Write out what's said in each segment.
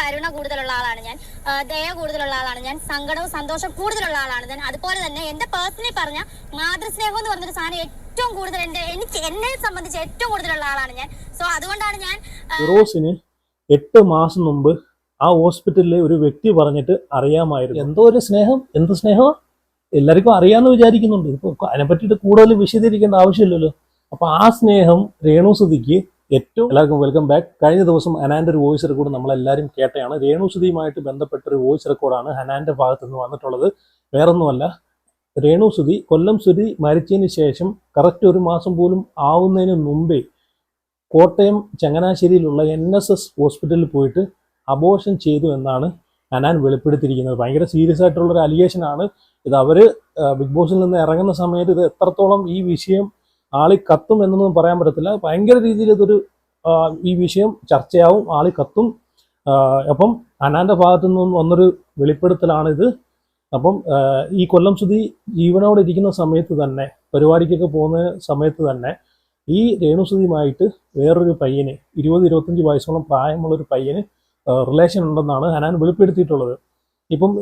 കരുണ കൂടുതലുള്ള ആളാണ് ഞാൻ. ദയ കൂടുതലുള്ള ആളാണ് ഞാൻ. സങ്കടവും സന്തോഷം കൂടുതലുള്ള ആളാണ് ഞാൻ. അതുപോലെ തന്നെ എന്റെ പേഴ്സണലി പറഞ്ഞ മാതൃസ്നേഹം എന്ന് പറഞ്ഞൊരു സാധനം ഏറ്റവും കൂടുതൽ എന്റെ എനിക്ക് എന്നെ സംബന്ധിച്ച് ഏറ്റവും കൂടുതലുള്ള ആളാണ് ഞാൻ. സോ അതുകൊണ്ടാണ് ഞാൻ റോസിന് എട്ട് മാസം മുമ്പ് ആ ഹോസ്പിറ്റലിലെ ഒരു വ്യക്തി പറഞ്ഞിട്ട് അറിയാമായിരുന്നു. എന്തോ ഒരു സ്നേഹം? എന്ത് സ്നേഹം എല്ലാവർക്കും അറിയാമെന്ന് വിചാരിക്കുന്നുണ്ട്. ഇപ്പോൾ അതിനെ പറ്റിയിട്ട് കൂടുതൽ വിശദീകരിക്കേണ്ട ആവശ്യമില്ലല്ലോ. അപ്പൊ ആ സ്നേഹം രേണുസുതിക്ക് ഏറ്റവും എല്ലാവർക്കും വെൽക്കം ബാക്ക് കഴിഞ്ഞ ദിവസം ഹനാന്റെ ഒരു വോയിസ് റെക്കോർഡ് നമ്മളെല്ലാവരും കേട്ടയാണ്. രേണുസുതിയുമായിട്ട് ബന്ധപ്പെട്ട ഒരു വോയിസ് റെക്കോർഡാണ് ഹനാന്റെ ഭാഗത്ത് നിന്ന് വന്നിട്ടുള്ളത്. വേറൊന്നുമല്ല രേണുസുതി കൊല്ലം സുതി മരിച്ചതിന് ശേഷം കറക്റ്റ് ഒരു മാസം പോലും ആവുന്നതിന് മുമ്പേ കോട്ടയം ചങ്ങനാശ്ശേരിയിലുള്ള എൻ എസ് എസ് ഹോസ്പിറ്റലിൽ പോയിട്ട് അബോഷൻ ചെയ്തു എന്നാണ് ഹനാൻ വെളിപ്പെടുത്തിയിരിക്കുന്നത്. ഭയങ്കര സീരിയസ് ആയിട്ടുള്ള ഒരു അലിഗേഷൻ ആണ്. ഇത് അവർ ബിഗ് ബോസിൽ നിന്ന് ഇറങ്ങുന്ന സമയത്ത് ഇത് എത്രത്തോളം ഈ വിഷയം ആളി കത്തും എന്നൊന്നും പറയാൻ പറ്റത്തില്ല. ഭയങ്കര രീതിയിൽ ഇതൊരു ഈ വിഷയം ചർച്ചയാവും. ആളി കത്തും. അപ്പം അനാന്റെ ഭാഗത്തു നിന്നും വന്നൊരു വെളിപ്പെടുത്തലാണ് ഇത് അപ്പം ഈ കൊല്ലം സുധി ജീവനോടെ ഇരിക്കുന്ന സമയത്ത് തന്നെ പരിപാടിക്കൊക്കെ പോകുന്ന സമയത്ത് തന്നെ ഈ രേണുസുതിയുമായിട്ട് വേറൊരു പയ്യന് ഇരുപത് ഇരുപത്തഞ്ച് വയസ്സോളം പ്രായമുള്ള ഒരു പയ്യന് റിലേഷൻ ഉണ്ടെന്നാണ് അനാൻ വെളിപ്പെടുത്തിയിട്ടുള്ളത്. ഇപ്പം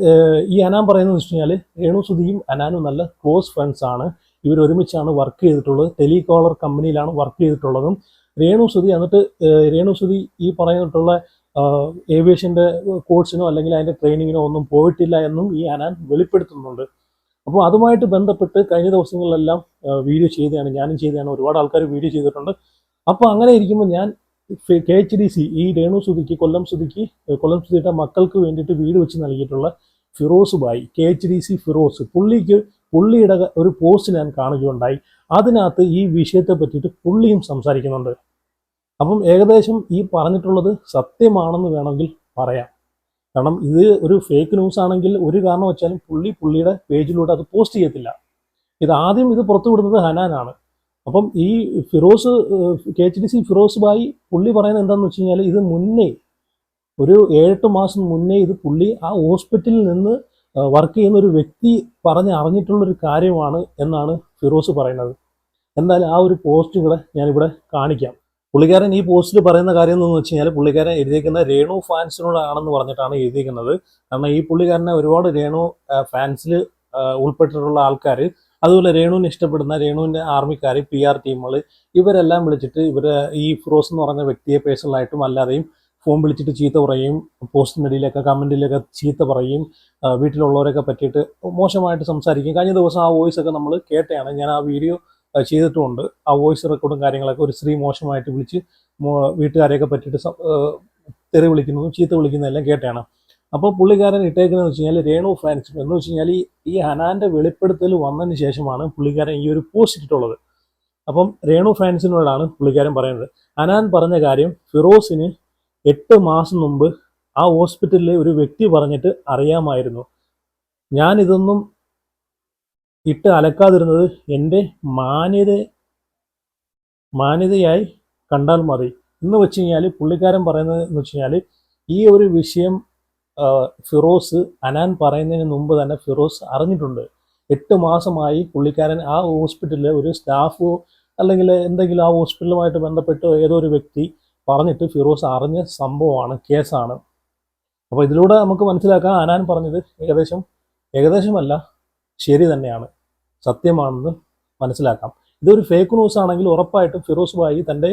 ഈ അനാൻ പറയുന്നത് വെച്ച് കഴിഞ്ഞാൽ രേണുസുതിയും അനാനും നല്ല ക്ലോസ് ഫ്രണ്ട്സ് ആണ്. ഇവർ ഒരുമിച്ചാണ് വർക്ക് ചെയ്തിട്ടുള്ളത്. ടെലികോളർ കമ്പനിയിലാണ് വർക്ക് ചെയ്തിട്ടുള്ളതും. രേണുസുതി എന്നിട്ട് രേണു രേണുസുതി ഈ പറഞ്ഞിട്ടുള്ള ഏവിയേഷന്റെ കോഴ്സിനോ അല്ലെങ്കിൽ അതിന്റെ ട്രെയിനിങ്ങിനോ ഒന്നും പോയിട്ടില്ല എന്നും ഈ അനാൻ വെളിപ്പെടുത്തുന്നുണ്ട്. അപ്പോൾ അതുമായിട്ട് ബന്ധപ്പെട്ട് കഴിഞ്ഞ ദിവസങ്ങളിലെല്ലാം വീഡിയോ ചെയ്തതാണ്. ഞാനും ചെയ്തതാണ്. ഒരുപാട് ആൾക്കാർ വീഡിയോ ചെയ്തിട്ടുണ്ട്. അപ്പോൾ അങ്ങനെ ഇരിക്കുമ്പോൾ ഞാൻ കെ എച്ച് ഡി സി ഈ രേണു സുതിക്ക് കൊല്ലം സുതിക്ക് ഏഹ് കൊല്ലം സുതിയുടെ മക്കൾക്ക് വേണ്ടിയിട്ട് വീട് വെച്ച് നൽകിയിട്ടുള്ള Firoz bhai K H D C Firoz. പുള്ളിക്ക് പുള്ളിയുടെ ഒരു പോസ്റ്റ് ഞാൻ കാണുകയുണ്ടായി അതിനകത്ത് ഈ വിഷയത്തെ പറ്റിയിട്ട് പുള്ളിയും സംസാരിക്കുന്നുണ്ട്. അപ്പം ഏകദേശം ഈ പറഞ്ഞിട്ടുള്ളത് സത്യമാണെന്ന് വേണമെങ്കിൽ പറയാം. കാരണം ഇത് ഒരു ഫേക്ക് ന്യൂസ് ആണെങ്കിൽ ഒരു കാരണം വെച്ചാലും പുള്ളി പുള്ളിയുടെ പേജിലൂടെ അത് പോസ്റ്റ് ചെയ്യത്തില്ല. ഇത് ആദ്യം ഇത് പുറത്തുവിടുന്നത് ഹനാനാണ്. അപ്പം ഈ Firoz K H D C Firoz bhai പുള്ളി പറയുന്നത് എന്താണെന്ന് വെച്ച് കഴിഞ്ഞാൽ ഇത് മുന്നേ ഒരു ഏഴെട്ട് മാസം മുന്നേ ഇത് പുള്ളി ആ ഹോസ്പിറ്റലിൽ നിന്ന് വർക്ക് ചെയ്യുന്ന ഒരു വ്യക്തി പറഞ്ഞ് അറിഞ്ഞിട്ടുള്ള ഒരു കാര്യമാണ് എന്നാണ് ഫിറോസ് പറയുന്നത്. എന്നാൽ ആ ഒരു പോസ്റ്റുകളെ ഞാനിവിടെ കാണിക്കാം. പുള്ളിക്കാരൻ ഈ പോസ്റ്റിൽ പറയുന്ന കാര്യം എന്ന് വെച്ച് കഴിഞ്ഞാൽ പുള്ളിക്കാരൻ എഴുതിയിരിക്കുന്ന രേണു ഫാൻസിനോടാണെന്ന് പറഞ്ഞിട്ടാണ് എഴുതിയിരിക്കുന്നത് കാരണം ഈ പുള്ളിക്കാരനെ ഒരുപാട് രേണു ഫാൻസിൽ ഉൾപ്പെട്ടിട്ടുള്ള ആൾക്കാർ അതുപോലെ രേണുവിനെ ഇഷ്ടപ്പെടുന്ന രേണുവിന്റെ ആർമിക്കാർ പി ആർ ടീമുകൾ ഇവരെല്ലാം വിളിച്ചിട്ട് ഇവരെ ഈ ഫിറോസ് എന്ന് പറഞ്ഞ വ്യക്തിയെ പേഴ്സണലായിട്ടും അല്ലാതെയും ഫോൺ വിളിച്ചിട്ട് ചീത്ത പറയും പോസ്റ്റിനിടയിലൊക്കെ കമന്റിലൊക്കെ ചീത്ത പറയും വീട്ടിലുള്ളവരൊക്കെ പറ്റിയിട്ട് മോശമായിട്ട് സംസാരിക്കും. കഴിഞ്ഞ ദിവസം ആ വോയിസ് ഒക്കെ നമ്മൾ കേട്ടയാണ് ഞാൻ ആ വീഡിയോ ചെയ്തിട്ടുമുണ്ട് ആ വോയിസ് റെക്കോർഡും കാര്യങ്ങളൊക്കെ ഒരു സ്ത്രീ മോശമായിട്ട് വിളിച്ച് വീട്ടുകാരെയൊക്കെ പറ്റിയിട്ട് തെറി വിളിക്കുന്നതും ചീത്ത വിളിക്കുന്നതെല്ലാം കേട്ടയാണ് അപ്പോൾ പുള്ളിക്കാരൻ ഇട്ടേക്കുന്നതെന്ന് വെച്ച് കഴിഞ്ഞാൽ രേണു ഫാൻസ് എന്ന് വെച്ച് കഴിഞ്ഞാൽ ഈ ഹനാന്റെ വെളിപ്പെടുത്തൽ വന്നതിന് ശേഷമാണ് പുള്ളിക്കാരൻ ഈ ഒരു പോസ്റ്റ് ഇട്ടിട്ടുള്ളത്. അപ്പം രേണു ഫാൻസിനോടാണ് പുള്ളിക്കാരൻ പറയുന്നത്. ഹനാൻ പറഞ്ഞ കാര്യം ഫിറോസിന് എട്ട് മാസം മുമ്പ് ആ ഹോസ്പിറ്റലിലെ ഒരു വ്യക്തി പറഞ്ഞിട്ട് അറിയാമായിരുന്നു. ഞാൻ ഇതൊന്നും ഇട്ട് അലക്കാതിരുന്നത് എന്റെ മാന്യത മാന്യതയായി കണ്ടാൽ മതി. എന്ന് വെച്ച് കഴിഞ്ഞാൽ പുള്ളിക്കാരൻ പറയുന്നത് എന്ന് വെച്ച് കഴിഞ്ഞാൽ ഈ ഒരു വിഷയം ഫിറോസ് അനാൻ പറയുന്നതിന് മുമ്പ് തന്നെ ഫിറോസ് അറിഞ്ഞിട്ടുണ്ട്. എട്ട് മാസമായി പുള്ളിക്കാരൻ ആ ഹോസ്പിറ്റലിലെ ഒരു സ്റ്റാഫോ അല്ലെങ്കിൽ എന്തെങ്കിലും ആ ഹോസ്പിറ്റലുമായിട്ട് ബന്ധപ്പെട്ട് ഏതോ ഒരു വ്യക്തി പറഞ്ഞിട്ട് ഫിറോസ് അറിഞ്ഞ സംഭവമാണ് കേസാണ്. അപ്പോൾ ഇതിലൂടെ നമുക്ക് മനസ്സിലാക്കാം ആനാൻ പറഞ്ഞത് ഏകദേശം ഏകദേശമല്ല ശരി തന്നെയാണ് സത്യമാണെന്ന് മനസ്സിലാക്കാം. ഇതൊരു ഫേക്ക് ന്യൂസ് ആണെങ്കിൽ ഉറപ്പായിട്ടും ഫിറോസ് ബായി തന്റെ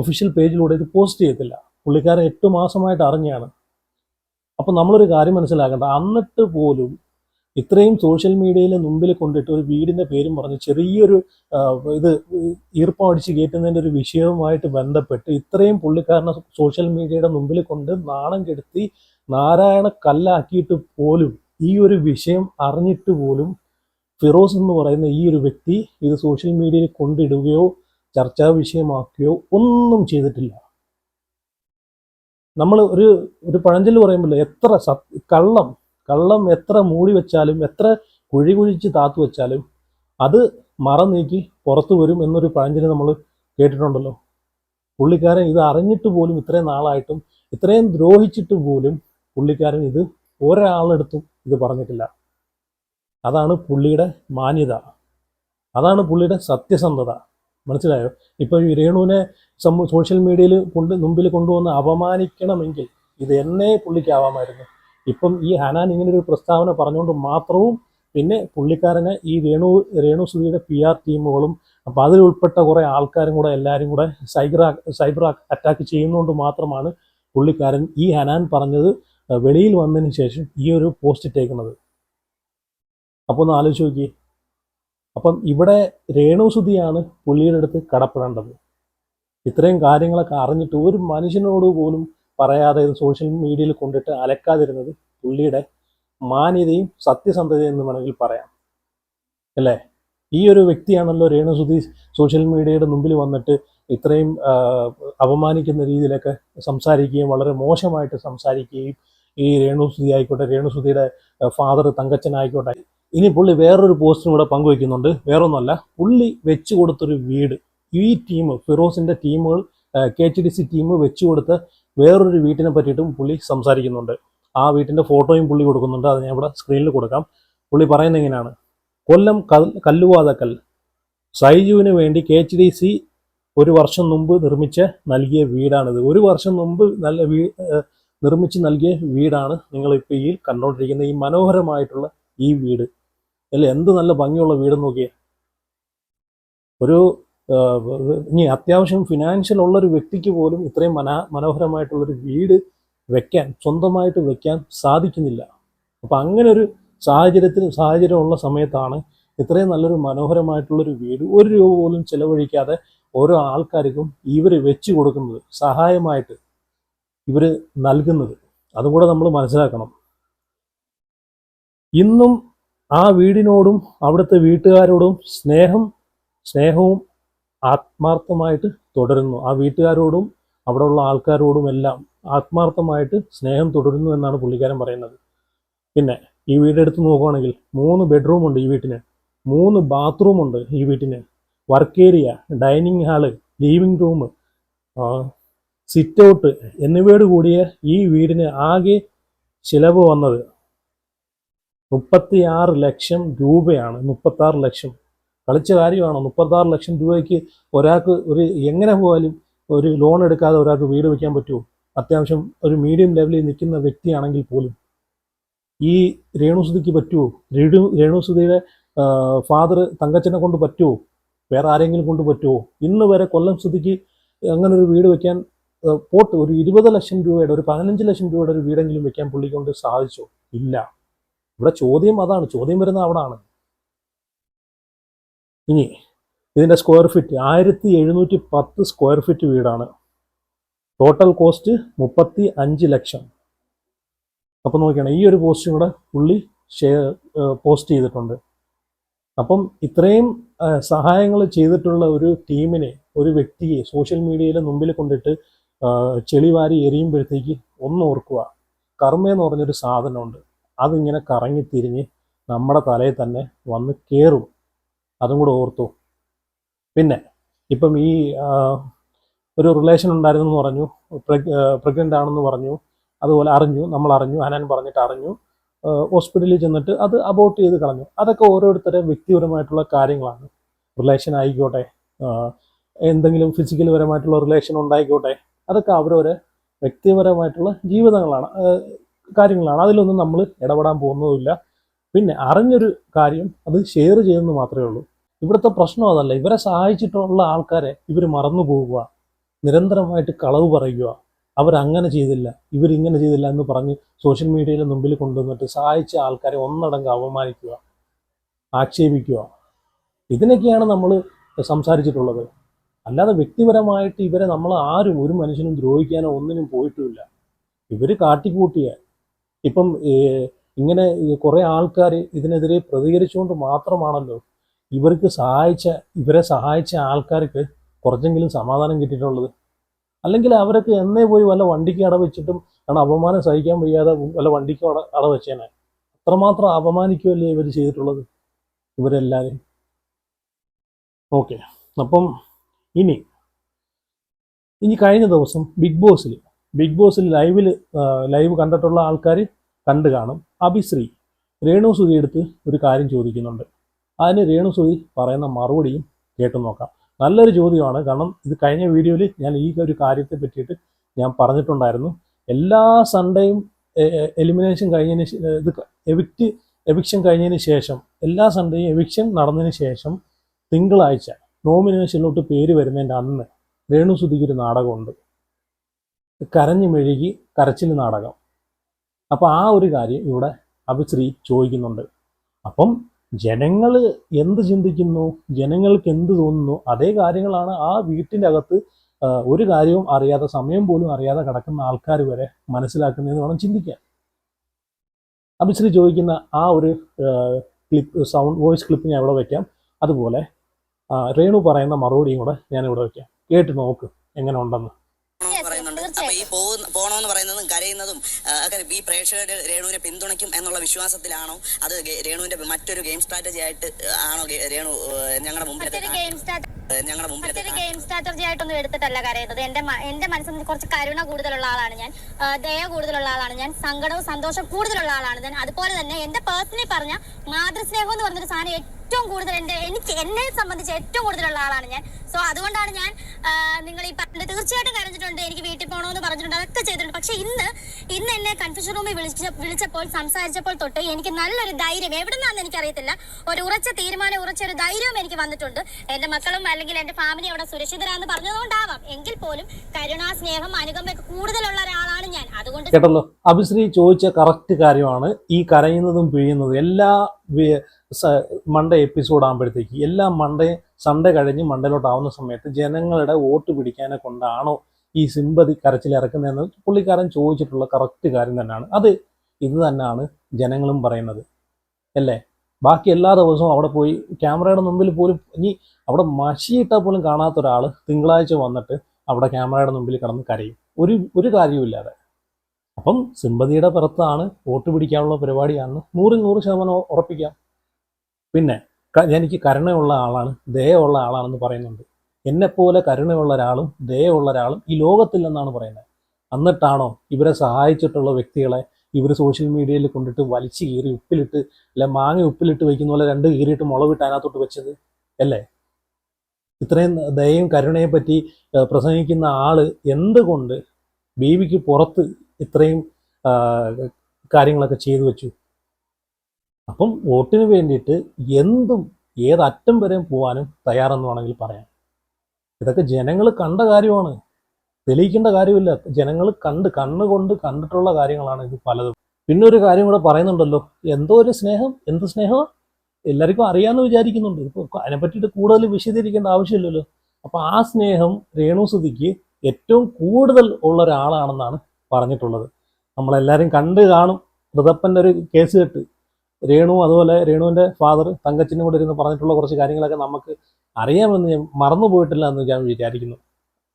ഒഫീഷ്യൽ പേജിലൂടെ ഇത് പോസ്റ്റ് ചെയ്യത്തില്ല. പുള്ളിക്കാരൻ എട്ട് മാസമായിട്ട് അറിഞ്ഞാണ്. അപ്പോൾ നമ്മളൊരു കാര്യം മനസ്സിലാക്കേണ്ട എന്നിട്ട് പോലും ഇത്രയും സോഷ്യൽ മീഡിയയിൽ മുമ്പിൽ കൊണ്ടിട്ട് ഒരു വീടിന്റെ പേരും പറഞ്ഞ് ചെറിയൊരു ഇത് ഈർപ്പമടിച്ച് കയറ്റുന്നതിന്റെ ഒരു വിഷയവുമായിട്ട് ബന്ധപ്പെട്ട് ഇത്രയും പുള്ളിക്കാരനെ സോഷ്യൽ മീഡിയയുടെ മുമ്പിൽ കൊണ്ട് നാണം കെടുത്തി നാരായണ കല്ലാക്കിയിട്ട് പോലും ഈ ഒരു വിഷയം അറിഞ്ഞിട്ട് പോലും ഫിറോസ് എന്ന് പറയുന്ന ഈ ഒരു വ്യക്തി ഇത് സോഷ്യൽ മീഡിയയിൽ കൊണ്ടിടുകയോ ചർച്ചാ വിഷയമാക്കുകയോ ഒന്നും ചെയ്തിട്ടില്ല. നമ്മൾ ഒരു ഒരു പഴഞ്ചൊല്ല് പറയുമ്പോൾ എത്ര കള്ളം കള്ളം എത്ര മൂടി വെച്ചാലും എത്ര കുഴി കുഴിച്ച് താത്തു വെച്ചാലും അത് മറ നീക്കി പുറത്തു വരും എന്നൊരു പഴഞ്ചൊല്ല് നമ്മൾ കേട്ടിട്ടുണ്ടല്ലോ. പുള്ളിക്കാരൻ ഇത് അറിഞ്ഞിട്ട് പോലും ഇത്രയും നാളായിട്ടും ഇത്രയും ദ്രോഹിച്ചിട്ട് പോലും പുള്ളിക്കാരൻ ഇത് ഒരാളെടുത്തും ഇത് പറഞ്ഞിട്ടില്ല. അതാണ് പുള്ളിയുടെ മാന്യത. അതാണ് പുള്ളിയുടെ സത്യസന്ധത. മനസ്സിലായോ? ഇപ്പോൾ ഈ രേണുവിനെ സോഷ്യൽ മീഡിയയിൽ കൊണ്ട് മുമ്പിൽ കൊണ്ടുവന്ന് അപമാനിക്കണമെങ്കിൽ ഇത് എന്നേ പുള്ളിക്കാവാമായിരുന്നു ഇപ്പം ഈ ഹനാൻ ഇങ്ങനെ ഒരു പ്രസ്താവന പറഞ്ഞുകൊണ്ട് മാത്രവും പിന്നെ പുള്ളിക്കാരനെ ഈ രേണു രേണു സുധിയുടെ പി ആർ ടീമുകളും അപ്പോൾ അതിൽ ഉൾപ്പെട്ട കുറേ ആൾക്കാരും കൂടെ എല്ലാവരും കൂടെ സൈബർ സൈബർ അറ്റാക്ക് ചെയ്യുന്നതുകൊണ്ട് മാത്രമാണ് പുള്ളിക്കാരൻ ഈ ഹനാൻ പറഞ്ഞത് വെളിയിൽ വന്നതിന് ശേഷം ഈ ഒരു പോസ്റ്റ് ഇട്ടേക്കുന്നത്. അപ്പോൾ ഒന്ന് ആലോചിച്ച് നോക്കിയേ. അപ്പം ഇവിടെ രേണു സുധിയാണ് പുള്ളിയുടെ അടുത്ത് കടപ്പെടേണ്ടത്. ഇത്രയും കാര്യങ്ങളൊക്കെ അറിഞ്ഞിട്ട് ഒരു മനുഷ്യനോട് പോലും പറയാതെ ഇത് സോഷ്യൽ മീഡിയയിൽ കൊണ്ടിട്ട് അലക്കാതിരുന്നത് പുള്ളിയുടെ മാന്യതയും സത്യസന്ധതയും എന്ന് വേണമെങ്കിൽ പറയാം. അല്ലേ? ഈ ഒരു വ്യക്തിയാണല്ലോ രേണു സുധീഷ് സോഷ്യൽ മീഡിയയുടെ മുമ്പിൽ വന്നിട്ട് ഇത്രയും അപമാനിക്കുന്ന രീതിയിലൊക്കെ സംസാരിക്കുകയും വളരെ മോശമായിട്ട് സംസാരിക്കുകയും ഈ രേണുസുതി ആയിക്കോട്ടെ രേണുസുതിയുടെ ഫാദർ തങ്കച്ചനായിക്കോട്ടെ. ഇനി പുള്ളി വേറൊരു പോസ്റ്റും കൂടെ പങ്കുവയ്ക്കുന്നുണ്ട് വേറൊന്നുമല്ല പുള്ളി വെച്ചു കൊടുത്തൊരു വീട്. ഈ ടീം ഫിറോസിന്റെ ടീമുകൾ K H D C team വെച്ചു കൊടുത്ത വേറൊരു വീട്ടിനെ പറ്റിയിട്ടും പുള്ളി സംസാരിക്കുന്നുണ്ട്. ആ വീട്ടിന്റെ ഫോട്ടോയും പുള്ളി കൊടുക്കുന്നുണ്ട്. അത് ഞാൻ ഇവിടെ സ്ക്രീനിൽ കൊടുക്കാം. പുള്ളി പറയുന്നത് എങ്ങനെയാണ് കൊല്ലം കൽ- കല്ലുവാതക്കൽ. സൈജുവിന് വേണ്ടി കെ എച്ച് ഡി സി ഒരു വർഷം മുമ്പ് നിർമ്മിച്ച് നൽകിയ വീടാണിത്. ഒരു വർഷം മുമ്പ് നല്ല വീ നിർമ്മിച്ച് നൽകിയ വീടാണ് നിങ്ങൾ ഇപ്പോൾ ഈ കണ്ടുകൊണ്ടിരിക്കുന്ന ഈ മനോഹരമായിട്ടുള്ള ഈ വീട്. അല്ല? എന്ത് നല്ല ഭംഗിയുള്ള വീട് നോക്കിയേ. ഒരു ഇനി അത്യാവശ്യം ഫിനാൻഷ്യൽ ഉള്ളൊരു വ്യക്തിക്ക് പോലും ഇത്രയും മന മനോഹരമായിട്ടുള്ളൊരു വീട് വെക്കാൻ സ്വന്തമായിട്ട് വെക്കാൻ സാധിക്കുന്നില്ല. അപ്പം അങ്ങനെ ഒരു സാഹചര്യത്തിന് സാഹചര്യമുള്ള സമയത്താണ് ഇത്രയും നല്ലൊരു മനോഹരമായിട്ടുള്ളൊരു വീട് ഒരു രൂപ പോലും ചിലവഴിക്കാതെ ഓരോ ആൾക്കാർക്കും ഇവർ വെച്ച് കൊടുക്കുന്നത് സഹായമായിട്ട് ഇവർ നൽകുന്നത്. അതും കൂടെ നമ്മൾ മനസ്സിലാക്കണം. ഇന്നും ആ വീടിനോടും അവിടുത്തെ വീട്ടുകാരോടും സ്നേഹം സ്നേഹവും ആത്മാർത്ഥമായിട്ട് തുടരുന്നു. ആ വീട്ടുകാരോടും അവിടെയുള്ള ആൾക്കാരോടും എല്ലാം ആത്മാർത്ഥമായിട്ട് സ്നേഹം തുടരുന്നു എന്നാണ് പുള്ളിക്കാരൻ പറയുന്നത്. പിന്നെ ഈ വീടെടുത്ത് നോക്കുകയാണെങ്കിൽ മൂന്ന് ബെഡ്റൂം ഉണ്ട് ഈ വീട്ടിന്. മൂന്ന് ബാത്റൂം ഉണ്ട് ഈ വീട്ടിന്. Work area dining hall living room sit out എന്നിവയോട് കൂടിയ ഈ വീടിന് ആകെ ചിലവ് വന്നത് മുപ്പത്തിയാറ് ലക്ഷം രൂപയാണ്. മുപ്പത്താറ് ലക്ഷം. കളിച്ച കാര്യമാണോ? മുപ്പത്താറ് ലക്ഷം രൂപയ്ക്ക് ഒരാൾക്ക് ഒരു എങ്ങനെ പോയാലും ഒരു ലോൺ എടുക്കാതെ ഒരാൾക്ക് വീട് വയ്ക്കാൻ പറ്റുമോ? അത്യാവശ്യം ഒരു മീഡിയം ലെവലിൽ നിൽക്കുന്ന വ്യക്തിയാണെങ്കിൽ പോലും. ഈ രേണുസുതിക്ക് പറ്റുമോ? രേണു രേണുസുതിയുടെ ഫാദർ തങ്കച്ചനെ കൊണ്ട് പറ്റുമോ? വേറെ ആരെങ്കിലും കൊണ്ട് പറ്റുമോ? ഇന്ന് വരെ കൊല്ലം സുതിക്ക് അങ്ങനെ ഒരു വീട് വെക്കാൻ പോട്ട് ഒരു ഇരുപത് ലക്ഷം രൂപയുടെ ഒരു പതിനഞ്ച് ലക്ഷം രൂപയുടെ ഒരു വീടെങ്കിലും വെക്കാൻ പുള്ളിക്കൊണ്ട് സാധിച്ചോ? ഇല്ല. ഇവിടെ ചോദ്യം അതാണ്. ചോദ്യം വരുന്നത് അവിടാണ് ഇനി ഇതിന്റെ സ്ക്വയർ ഫീറ്റ് ആയിരത്തി എഴുന്നൂറ്റി പത്ത് സ്ക്വയർ ഫീറ്റ് വീടാണ്. ടോട്ടൽ കോസ്റ്റ് മുപ്പത്തി അഞ്ച് ലക്ഷം. അപ്പം നോക്കിയാണ് ഈ ഒരു പോസ്റ്റും കൂടെ പുള്ളി ഷെയർ പോസ്റ്റ് ചെയ്തിട്ടുണ്ട്. അപ്പം ഇത്രയും സഹായങ്ങൾ ചെയ്തിട്ടുള്ള ഒരു ടീമിനെ ഒരു വ്യക്തിയെ സോഷ്യൽ മീഡിയയിലെ മുമ്പിൽ കൊണ്ടിട്ട് ചെളിവാരി എറിയുമ്പോഴത്തേക്ക് ഒന്ന് ഓർക്കുക. കർമ്മ എന്ന് പറഞ്ഞൊരു സാധനമുണ്ട്. അതിങ്ങനെ കറങ്ങി തിരിഞ്ഞ് നമ്മുടെ തലയിൽ തന്നെ വന്ന് കയറും അതും കൂടെ ഓർത്തു. പിന്നെ ഇപ്പം ഈ ഒരു റിലേഷൻ ഉണ്ടായിരുന്നു എന്ന് പറഞ്ഞു പ്രഗ്നന്റ് ആണെന്ന് പറഞ്ഞു അതുപോലെ അറിഞ്ഞു നമ്മൾ അറിഞ്ഞു ഹനാൻ പറഞ്ഞിട്ട് അറിഞ്ഞു ഹോസ്പിറ്റലിൽ ചെന്നിട്ട് അത് അബോട്ട് ചെയ്ത് കളഞ്ഞു. അതൊക്കെ ഓരോരുത്തരെ വ്യക്തിപരമായിട്ടുള്ള കാര്യങ്ങളാണ്. റിലേഷൻ ആയിക്കോട്ടെ എന്തെങ്കിലും ഫിസിക്കൽ പരമായിട്ടുള്ള റിലേഷൻ ഉണ്ടായിക്കോട്ടെ അതൊക്കെ അവരവരെ വ്യക്തിപരമായിട്ടുള്ള ജീവിതങ്ങളാണ് കാര്യങ്ങളാണ്. അതിലൊന്നും നമ്മൾ ഇടപെടാൻ പോകുന്നതുമില്ല. പിന്നെ അറിഞ്ഞൊരു കാര്യം അത് ഷെയർ ചെയ്യുന്നത് മാത്രമേ ഉള്ളൂ. ഇവിടുത്തെ പ്രശ്നം അതല്ല. ഇവരെ സഹായിച്ചിട്ടുള്ള ആൾക്കാരെ ഇവർ മറന്നു പോവുക നിരന്തരമായിട്ട് കളവ് പറയുക. അവരങ്ങനെ ചെയ്തില്ല ഇവരിങ്ങനെ ചെയ്തില്ല എന്ന് പറഞ്ഞ് സോഷ്യൽ മീഡിയയിലെ മുമ്പിൽ കൊണ്ടുവന്നിട്ട് സഹായിച്ച ആൾക്കാരെ ഒന്നടങ്കം അവമാനിക്കുക ആക്ഷേപിക്കുക. ഇതിനൊക്കെയാണ് നമ്മൾ സംസാരിച്ചിട്ടുള്ളത്. അല്ലാതെ വ്യക്തിപരമായിട്ട് ഇവരെ നമ്മൾ ആരും ഒരു മനുഷ്യനും ദ്രോഹിക്കാനോ ഒന്നിനും പോയിട്ടുമില്ല. ഇവർ കാട്ടിക്കൂട്ടിയ ഇപ്പം ഇങ്ങനെ കുറേ ആൾക്കാർ ഇതിനെതിരെ പ്രതികരിച്ചുകൊണ്ട് മാത്രമാണല്ലോ ഇവർക്ക് സഹായിച്ച ഇവരെ സഹായിച്ച ആൾക്കാർക്ക് കുറച്ചെങ്കിലും സമാധാനം കിട്ടിയിട്ടുള്ളത്. അല്ലെങ്കിൽ അവരൊക്കെ എന്നേ പോയി വല്ല വണ്ടിക്ക് അടവെച്ചിട്ടും കാരണം അപമാനം സഹിക്കാൻ വയ്യാതെ വല്ല വണ്ടിക്ക് അട അടവെച്ചേനെ അത്രമാത്രം അപമാനിക്കുകയല്ലേ ഇവർ ചെയ്തിട്ടുള്ളത് ഇവരെല്ലാവരും ഓക്കെ അപ്പം ഇനി ഇനി കഴിഞ്ഞ ദിവസം ബിഗ് ബോസിൽ ബിഗ് ബോസിൽ ലൈവിൽ ലൈവ് കണ്ടിട്ടുള്ള ആൾക്കാർ കണ്ടു കാണും. അഭിശ്രീ രേണു സുധി എടുത്ത് ഒരു കാര്യം ചോദിക്കുന്നുണ്ട്. അതിന് രേണു സുധി പറയുന്ന മറുപടിയും കേട്ടു നോക്കാം. നല്ലൊരു ചോദ്യമാണ്. കാരണം ഇത് കഴിഞ്ഞ വീഡിയോയിൽ ഞാൻ ഈ ഒരു കാര്യത്തെ പറ്റിയിട്ട് ഞാൻ പറഞ്ഞിട്ടുണ്ടായിരുന്നു. എല്ലാ സൺഡേയും എലിമിനേഷൻ കഴിഞ്ഞതിന് ഇത് എവിക്റ്റ് എവിക്ഷൻ കഴിഞ്ഞതിന് ശേഷം എല്ലാ സൺഡേയും എവിക്ഷൻ നടന്നതിന് ശേഷം തിങ്കളാഴ്ച നോമിനേഷനിലോട്ട് പേര് വരുന്നതിന്റെ അന്ന് രേണു സുധിക്ക് ഒരു നാടകമുണ്ട്. കരഞ്ഞു മെഴുകി കരച്ചിൽ നാടകം. അപ്പോൾ ആ ഒരു കാര്യം ഇവിടെ അഭിശ്രീ ചോദിക്കുന്നുണ്ട്. അപ്പം ജനങ്ങൾ എന്ത് ചിന്തിക്കുന്നു? ജനങ്ങൾക്ക് എന്ത് തോന്നുന്നു? അതേ കാര്യങ്ങളാണ് ആ വീട്ടിന്റെ അകത്ത് ഒരു കാര്യവും അറിയാതെ സമയം പോലും അറിയാതെ കിടക്കുന്ന ആൾക്കാർ വരെ മനസ്സിലാക്കുന്നതെന്ന് വേണം ചിന്തിക്കാൻ. അഭിശ്രീ ചോദിക്കുന്ന ആ ഒരു ക്ലിപ്പ് സൗണ്ട് വോയിസ് ക്ലിപ്പ് ഞാൻ ഇവിടെ വയ്ക്കാം അതുപോലെ രേണു പറയുന്ന മറുപടിയും കൂടെ ഞാൻ ഇവിടെ വയ്ക്കാം കേട്ട് നോക്ക് എങ്ങനെ ഉണ്ടെന്ന്. പോകുന്ന പോകണമെന്ന് പറയുന്നതും കരയുന്നതും ഒക്കെ ഈ പ്രേക്ഷകർ രേണുവിനെ പിന്തുണയ്ക്കും എന്നുള്ള വിശ്വാസത്തിലാണോ? അത് രേണുവിന്റെ മറ്റൊരു ഗെയിം സ്ട്രാറ്റജി ആയിട്ട് ആണോ രേണു ഞങ്ങളുടെ മുമ്പിൽ ഞങ്ങളുടെ മുമ്പിൽ ഗെയിം സ്ട്രാറ്റജി ആയിട്ടൊന്നും എടുത്തിട്ടല്ല കരയുന്നത്. എന്റെ എന്റെ മനസ്സിൽ കുറച്ച് കരുണ കൂടുതലുള്ള ആളാണ് ഞാൻ. ദയ കൂടുതലുള്ള ആളാണ് ഞാൻ. സങ്കടവും സന്തോഷം കൂടുതലുള്ള ആളാണ് ഞാൻ. അതുപോലെ തന്നെ എന്റെ പേഴ്സണലി പറഞ്ഞ മാതൃസ്നേഹം എന്ന് പറഞ്ഞൊരു സാധനം ഏറ്റവും കൂടുതൽ എന്റെ എനിക്ക് എന്നെ സംബന്ധിച്ച് ഏറ്റവും കൂടുതലുള്ള ആളാണ് ഞാൻ. സോ അതുകൊണ്ടാണ് ഞാൻ നിങ്ങൾ ഈ പറഞ്ഞ തീർച്ചയായിട്ടും കരഞ്ഞിട്ടുണ്ട് എനിക്ക് വീട്ടിൽ പോകണമെന്ന് പറഞ്ഞിട്ടുണ്ട് അതൊക്കെ ചെയ്തിട്ടുണ്ട്. പക്ഷെ ഇന്ന് ഇന്ന് എന്നെ കൺഫ്യൂഷൻ റൂമിൽ വിളിച്ച വിളിച്ചപ്പോൾ സംസാരിച്ചപ്പോൾ തൊട്ട് എനിക്ക് നല്ലൊരു ധൈര്യം എവിടെ നിന്നാന്ന് എനിക്കറിയത്തില്ല ഒരു ഉറച്ച തീരുമാനം ഉറച്ച ഒരു ധൈര്യവും എനിക്ക് വന്നിട്ടുണ്ട്. എന്റെ മക്കളും അല്ലെങ്കിൽ എന്റെ ഫാമിലി അവിടെ സുരക്ഷിതരാന്ന് പറഞ്ഞതുകൊണ്ടാവാം. എങ്കിൽ പോലും കരുണ സ്നേഹം അനുകമ്പയൊക്കെ കൂടുതലുള്ള ഒരാളാണ് ഞാൻ. അതുകൊണ്ട് അഭിശ്രീ ചോദിച്ച കറക്റ്റ് കാര്യമാണ്. ഈ കരയുന്നതും പിഴിയുന്നതും എല്ലാ മൺഡേ എപ്പിസോഡ് ആകുമ്പോഴത്തേക്ക് എല്ലാ മൺഡേ സൺഡേ കഴിഞ്ഞ് മൺഡേലോട്ടാവുന്ന സമയത്ത് ജനങ്ങളുടെ വോട്ട് പിടിക്കാനെ കൊണ്ടാണോ ഈ സിമ്പതി കരച്ചിൽ ഇറക്കുന്നതെന്ന് പുള്ളിക്കാരൻ ചോദിച്ചിട്ടുള്ള കറക്റ്റ് കാര്യം തന്നെയാണ്. അത് ഇത് തന്നെയാണ് ജനങ്ങളും പറയുന്നത്. അല്ലേ? ബാക്കി എല്ലാ ദിവസവും അവിടെ പോയി ക്യാമറയുടെ മുമ്പിൽ പോലും ഇനി അവിടെ മഷിയിട്ടാൽ പോലും കാണാത്ത ഒരാൾ തിങ്കളാഴ്ച വന്നിട്ട് അവിടെ ക്യാമറയുടെ മുമ്പിൽ കിടന്ന് കരയും. ഒരു ഒരു കാര്യവുമില്ലാതെ. അപ്പം സിമ്പതിയുടെ പുറത്താണ് വോട്ട് പിടിക്കാനുള്ള പരിപാടിയാണെന്ന് നൂറിൽ നൂറ് ശതമാനം ഉറപ്പിക്കാം. പിന്നെ എനിക്ക് കരുണയുള്ള ആളാണ് ദയുള്ള ആളാണെന്ന് പറയുന്നുണ്ട്. എന്നെപ്പോലെ കരുണയുള്ള ഒരാളും ദയുള്ള ഒരാളും ഈ ലോകത്തില്ലെന്നാണ് പറയുന്നത്. എന്നിട്ടാണോ ഇവരെ സഹായിച്ചിട്ടുള്ള വ്യക്തികളെ ഇവർ സോഷ്യൽ മീഡിയയിൽ കൊണ്ടിട്ട് വലിച്ചു കീറി ഉപ്പിലിട്ട് അല്ലെ മാങ്ങ ഉപ്പിലിട്ട് വയ്ക്കുന്ന പോലെ രണ്ട് കീറിയിട്ട് മുളവിട്ട് അതിനകത്തോട്ട് വെച്ചത്? അല്ലേ? ഇത്രയും ദയയും കരുണയെ പറ്റി പ്രസംഗിക്കുന്ന ആൾ എന്തുകൊണ്ട് ബേബിക്ക് പുറത്ത് ഇത്രയും കാര്യങ്ങളൊക്കെ ചെയ്തു വെച്ചു. അപ്പം വോട്ടിന് വേണ്ടിയിട്ട് എന്തും ഏതറ്റം വരെയും പോകാനും തയ്യാറെന്ന് വേണമെങ്കിൽ പറയാം. ഇതൊക്കെ ജനങ്ങൾ കണ്ട കാര്യമാണ്. തെളിയിക്കേണ്ട കാര്യമില്ല. ജനങ്ങൾ കണ്ട് കണ്ണുകൊണ്ട് കണ്ടിട്ടുള്ള കാര്യങ്ങളാണ് ഇത് പലതും. പിന്നെ ഒരു കാര്യം കൂടെ പറയുന്നുണ്ടല്ലോ. എന്തോ ഒരു സ്നേഹം എന്ത് സ്നേഹം എല്ലാവർക്കും അറിയാമെന്ന് വിചാരിക്കുന്നുണ്ട്. ഇപ്പോൾ അതിനെ പറ്റിയിട്ട് കൂടുതൽ വിശദീകരിക്കേണ്ട ആവശ്യമില്ലല്ലോ. അപ്പോൾ ആ സ്നേഹം രേണുസുതിക്ക് ഏറ്റവും കൂടുതൽ ഉള്ള ഒരാളാണെന്നാണ് പറഞ്ഞിട്ടുള്ളത്. നമ്മളെല്ലാവരും കണ്ട് കാണും. ഋതപ്പന്റെ ഒരു കേസ് കെട്ട്. രേണു അതുപോലെ രേണുവിന്റെ ഫാദർ തങ്കച്ചിനും കൂടെ ഇരുന്ന് പറഞ്ഞിട്ടുള്ള കുറച്ച് കാര്യങ്ങളൊക്കെ നമുക്ക് അറിയാമെന്ന് ഞാൻ മറന്നു പോയിട്ടില്ല എന്ന് ഞാൻ വിചാരിക്കുന്നു.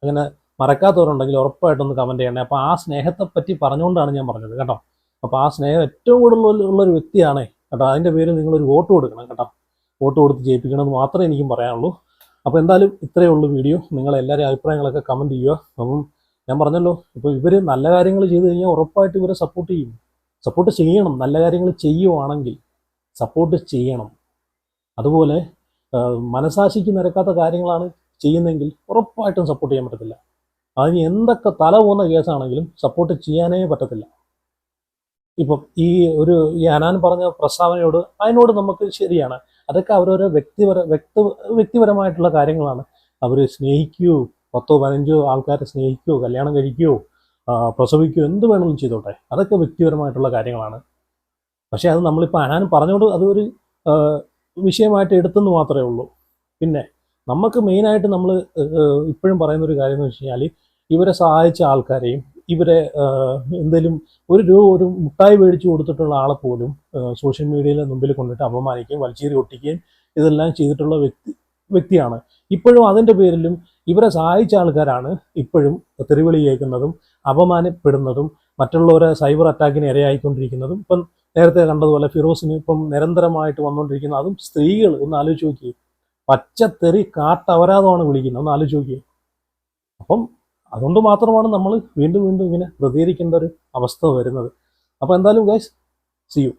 അങ്ങനെ മറക്കാത്തവരുണ്ടെങ്കിൽ ഉറപ്പായിട്ടൊന്ന് കമന്റ് ചെയ്യണേ. അപ്പോൾ ആ സ്നേഹത്തെ പറ്റി പറഞ്ഞുകൊണ്ടാണ് ഞാൻ പറഞ്ഞത് കേട്ടോ. അപ്പോൾ ആ സ്നേഹം ഏറ്റവും കൂടുതൽ ഉള്ള- ഉള്ള ഒരു വ്യക്തിയാണേ കേട്ടോ. അതിന്റെ പേരിൽ നിങ്ങളൊരു വോട്ട് കൊടുക്കണം കേട്ടോ. വോട്ട് കൊടുത്ത് ജയിപ്പിക്കണം എന്ന് മാത്രമേ എനിക്കും പറയാനുള്ളൂ. അപ്പോൾ എന്തായാലും ഇത്രയേ ഉള്ളൂ വീഡിയോ. നിങ്ങളെല്ലാവരും അഭിപ്രായങ്ങളൊക്കെ കമന്റ് ചെയ്യുക. അപ്പം ഞാൻ പറഞ്ഞല്ലോ ഇപ്പോൾ ഇവർ നല്ല കാര്യങ്ങൾ ചെയ്തു കഴിഞ്ഞാൽ ഉറപ്പായിട്ട് ഇവരെ സപ്പോർട്ട് ചെയ്യും. സപ്പോർട്ട് ചെയ്യണം നല്ല കാര്യങ്ങൾ ചെയ്യുവാണെങ്കിൽ സപ്പോർട്ട് ചെയ്യണം. അതുപോലെ മനസാശിക്ക് നിരക്കാത്ത കാര്യങ്ങളാണ് ചെയ്യുന്നതെങ്കിൽ ഉറപ്പായിട്ടും സപ്പോർട്ട് ചെയ്യാൻ പറ്റത്തില്ല. അതിന് എന്തൊക്കെ തല പോകുന്ന കേസാണെങ്കിലും സപ്പോർട്ട് ചെയ്യാനേ പറ്റത്തില്ല. ഇപ്പം ഈ ഒരു ഈ അനാൻ പറഞ്ഞ പ്രസ്താവനയോട് അതിനോട് നമുക്ക് ശരിയാണ്. അതൊക്കെ അവരോരോ വ്യക്തിപര വ്യക്തി വ്യക്തിപരമായിട്ടുള്ള കാര്യങ്ങളാണ്. അവർ സ്നേഹിക്കുകയോ പത്തോ പതിനഞ്ചോ ആൾക്കാരെ സ്നേഹിക്കുകയോ കല്യാണം കഴിക്കുകയോ പ്രസവിക്കുകയോ എന്ത് വേണമെങ്കിലും ചെയ്തോട്ടെ. അതൊക്കെ വ്യക്തിപരമായിട്ടുള്ള കാര്യങ്ങളാണ്. പക്ഷേ അത് നമ്മളിപ്പോൾ അനാനും പറഞ്ഞുകൊണ്ട് അതൊരു വിഷയമായിട്ട് എടുത്തെന്ന് മാത്രമേ ഉള്ളൂ. പിന്നെ നമുക്ക് മെയിനായിട്ട് നമ്മൾ ഇപ്പോഴും പറയുന്ന ഒരു കാര്യം എന്ന് വെച്ച് കഴിഞ്ഞാൽ ഇവരെ സഹായിച്ച ആൾക്കാരെയും ഇവരെ എന്തെങ്കിലും ഒരു രൂപ ഒരു മുട്ടായി മേടിച്ചു കൊടുത്തിട്ടുള്ള ആളെ പോലും സോഷ്യൽ മീഡിയയിലെ മുമ്പിൽ കൊണ്ടിട്ട് അപമാനിക്കുകയും വലിച്ചേരി ഒട്ടിക്കുകയും ഇതെല്ലാം ചെയ്തിട്ടുള്ള വ്യക്തി വ്യക്തിയാണ്. ഇപ്പോഴും അതിന്റെ പേരിലും ഇവരെ സഹായിച്ച ആൾക്കാരാണ് ഇപ്പോഴും തെറിവിളി കേൾക്കുന്നതും അപമാനപ്പെടുന്നതും മറ്റുള്ളവരെ സൈബർ അറ്റാക്കിന് ഇരയായിക്കൊണ്ടിരിക്കുന്നതും. ഇപ്പം നേരത്തെ കണ്ടതുപോലെ ഫിറോസിന് ഇപ്പം നിരന്തരമായിട്ട് വന്നുകൊണ്ടിരിക്കുന്ന അതും സ്ത്രീകൾ ഒന്ന് ആലോചിച്ച് നോക്കി പച്ചത്തെറി കാട്ടവരാതമാണ് വിളിക്കുന്നത്. ഒന്ന് ആലോചിച്ച് നോക്കി അപ്പം അതുകൊണ്ട് മാത്രമാണ് നമ്മൾ വീണ്ടും വീണ്ടും ഇങ്ങനെ പ്രതികരിക്കേണ്ട ഒരു അവസ്ഥ വരുന്നത്. അപ്പോൾ എന്തായാലും ഗൈസ് സി യു